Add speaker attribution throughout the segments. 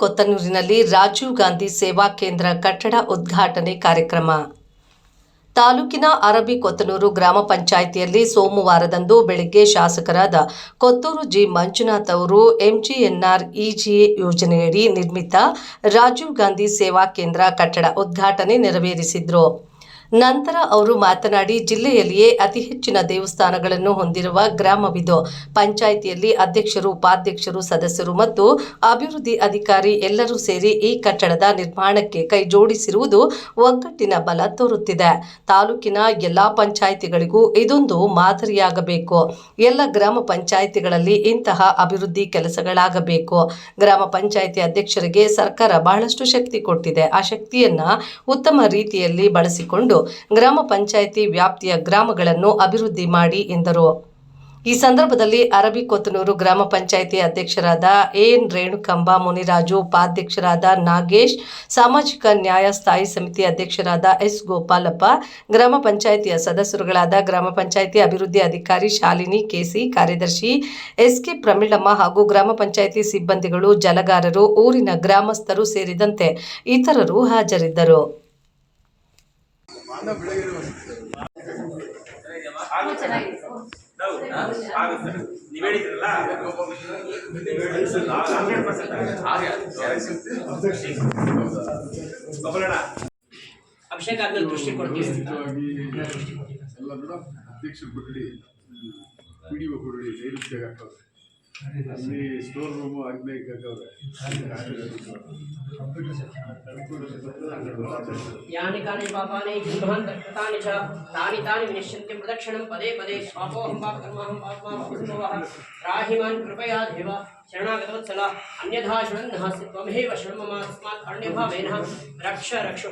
Speaker 1: ಕೊತ್ತನೂರಿನಲ್ಲಿ ರಾಜೀವ್ ಗಾಂಧಿ ಸೇವಾ ಕೇಂದ್ರ ಕಟ್ಟಡ ಉದ್ಘಾಟನೆ ಕಾರ್ಯಕ್ರಮ. ತಾಲೂಕಿನ ಅರಬಿ ಕೊತ್ತನೂರು ಗ್ರಾಮ ಪಂಚಾಯಿತಿಯಲ್ಲಿ ಸೋಮವಾರದಂದು ಬೆಳಗ್ಗೆ ಶಾಸಕರಾದ ಕೊತ್ತೂರು ಜಿ. ಮಂಜುನಾಥ್ ಅವರು ಎಂಜಿಎನ್ಆರ್ ಇಜಿಎ ಯೋಜನೆಯಡಿ ನಿರ್ಮಿತ ರಾಜೀವ್ ಗಾಂಧಿ ಸೇವಾ ಕೇಂದ್ರ ಕಟ್ಟಡ ಉದ್ಘಾಟನೆ ನೆರವೇರಿಸಿದ್ರು. ನಂತರ ಅವರು ಮಾತನಾಡಿ, ಜಿಲ್ಲೆಯಲ್ಲಿಯೇ ಅತಿ ಹೆಚ್ಚಿನ ದೇವಸ್ಥಾನಗಳನ್ನು ಹೊಂದಿರುವ ಗ್ರಾಮವಿದು. ಪಂಚಾಯಿತಿಯಲ್ಲಿ ಅಧ್ಯಕ್ಷರು, ಉಪಾಧ್ಯಕ್ಷರು, ಸದಸ್ಯರು ಮತ್ತು ಅಭಿವೃದ್ಧಿ ಅಧಿಕಾರಿ ಎಲ್ಲರೂ ಸೇರಿ ಈ ಕಟ್ಟಡದ ನಿರ್ಮಾಣಕ್ಕೆ ಕೈಜೋಡಿಸಿರುವುದು ಒಗ್ಗಟ್ಟಿನ ಬಲ ತೋರುತ್ತಿದೆ. ತಾಲೂಕಿನ ಎಲ್ಲಾ ಪಂಚಾಯಿತಿಗಳಿಗೂ ಇದೊಂದು ಮಾದರಿಯಾಗಬೇಕು. ಎಲ್ಲ ಗ್ರಾಮ ಪಂಚಾಯಿತಿಗಳಲ್ಲಿ ಇಂತಹ ಅಭಿವೃದ್ಧಿ ಕೆಲಸಗಳಾಗಬೇಕು. ಗ್ರಾಮ ಪಂಚಾಯಿತಿ ಅಧ್ಯಕ್ಷರಿಗೆ ಸರ್ಕಾರ ಬಹಳಷ್ಟು ಶಕ್ತಿ ಕೊಟ್ಟಿದೆ. ಆ ಶಕ್ತಿಯನ್ನ ಉತ್ತಮ ರೀತಿಯಲ್ಲಿ ಬಳಸಿಕೊಂಡು ಗ್ರಾಮ ಪಂಚಾಯಿತಿ ವ್ಯಾಪ್ತಿಯ ಗ್ರಾಮಗಳನ್ನು ಅಭಿವೃದ್ಧಿ ಮಾಡಿ ಎಂದರು. ಈ ಸಂದರ್ಭದಲ್ಲಿ ಅರಬಿಕೊತ್ತನೂರು ಗ್ರಾಮ ಪಂಚಾಯಿತಿ ಅಧ್ಯಕ್ಷರಾದ ಎನ್ ರೇಣುಕಂಬ, ಮುನಿರಾಜು ಉಪಾಧ್ಯಕ್ಷರಾದ ನಾಗೇಶ್, ಸಾಮಾಜಿಕ ನ್ಯಾಯ ಸ್ಥಾಯಿ ಸಮಿತಿ ಅಧ್ಯಕ್ಷರಾದ ಎಸ್ ಗೋಪಾಲಪ್ಪ, ಗ್ರಾಮ ಪಂಚಾಯಿತಿಯ ಸದಸ್ಯರುಗಳಾದ ಗ್ರಾಮ ಪಂಚಾಯಿತಿ ಅಭಿವೃದ್ಧಿ ಅಧಿಕಾರಿ ಶಾಲಿನಿ ಕೆಸಿ ಕಾರ್ಯದರ್ಶಿ ಎಸ್ಕೆ ಪ್ರಮೀಳಮ್ಮ ಹಾಗೂ ಗ್ರಾಮ ಪಂಚಾಯಿತಿ ಸಿಬ್ಬಂದಿಗಳು, ಜಲಗಾರರು, ಊರಿನ ಗ್ರಾಮಸ್ಥರು ಸೇರಿದಂತೆ ಇತರರು ಹಾಜರಿದ್ದರು.
Speaker 2: ನೀವು ಹೇಳಿದ್ರಲ್ಲ? ಹಂಡ್ರೆಡ್ ಪರ್ಸೆಂಟ್ ಬಬಲಣ್ಣ
Speaker 3: ಅಭಿಷೇಕ್ ಆದ್ಮೇಲೆ ದೃಷ್ಟಿ ಕೊಡ್ತೀವಿ.
Speaker 4: ಎಲ್ಲ ಕೂಡ ಅಧ್ಯಕ್ಷರು ಕೊಠಡಿ ಪಿ ಡಿ ಒ ಕೊಠಡಿ ನೈಋತ್ಯ ಹಾಕವ್ರೆ ಅಲ್ಲಿ ಸ್ಟೋರ್ ರೂಮು ಆಗ್ನೇಯ ಹಾಕವ್ರೆ
Speaker 3: ಯಾನಿ ಕಾನಿ ಪಾಪಾನಿ ಜಿಂಭಾನ್ ಕೃತಾನಿ ಚ ತಾನಿ ತಾನಿ ವಿನಿಶ್ಯಂತಿ ಪ್ರದಕ್ಷಿಣಂ ಪದೇ ಪದೇ ಪಾಪೋಹಂ ಪಾಪ ಕರ್ಮಾಹಂ ಪಾಪಮಾ ಪುರುಷೋವಃ ರಾಹಿಮಾನ್ ಕೃಪಯಾ ದೇವ ಶರಣಾಗತವತ್ಸಲ ಅನ್ಯಥಾ ಶರಣ್ ನಾಸ್ತಿ ತ್ವಮೇವ ಶರಣ್ ಮಮ ತಸ್ಮಾತ್ ಅಣ್ಯಭಾವೇನ Raksha Rakshu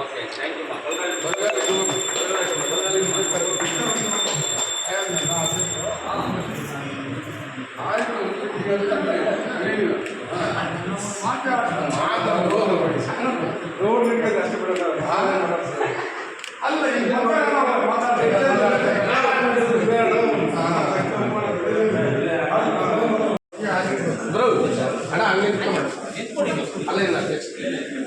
Speaker 2: okay thank you
Speaker 4: ಅಣ್ಣ ಹಂಗೆ ನಿಂತ್ಕೊಂಡ್ಬಿಡು. ಅಲ್ಲ ಇಲ್ಲ ಅಧ್ಯಕ್ಷ.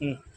Speaker 4: ಒಟ್ಟಾಗಿ
Speaker 5: ಹ್ಞೂ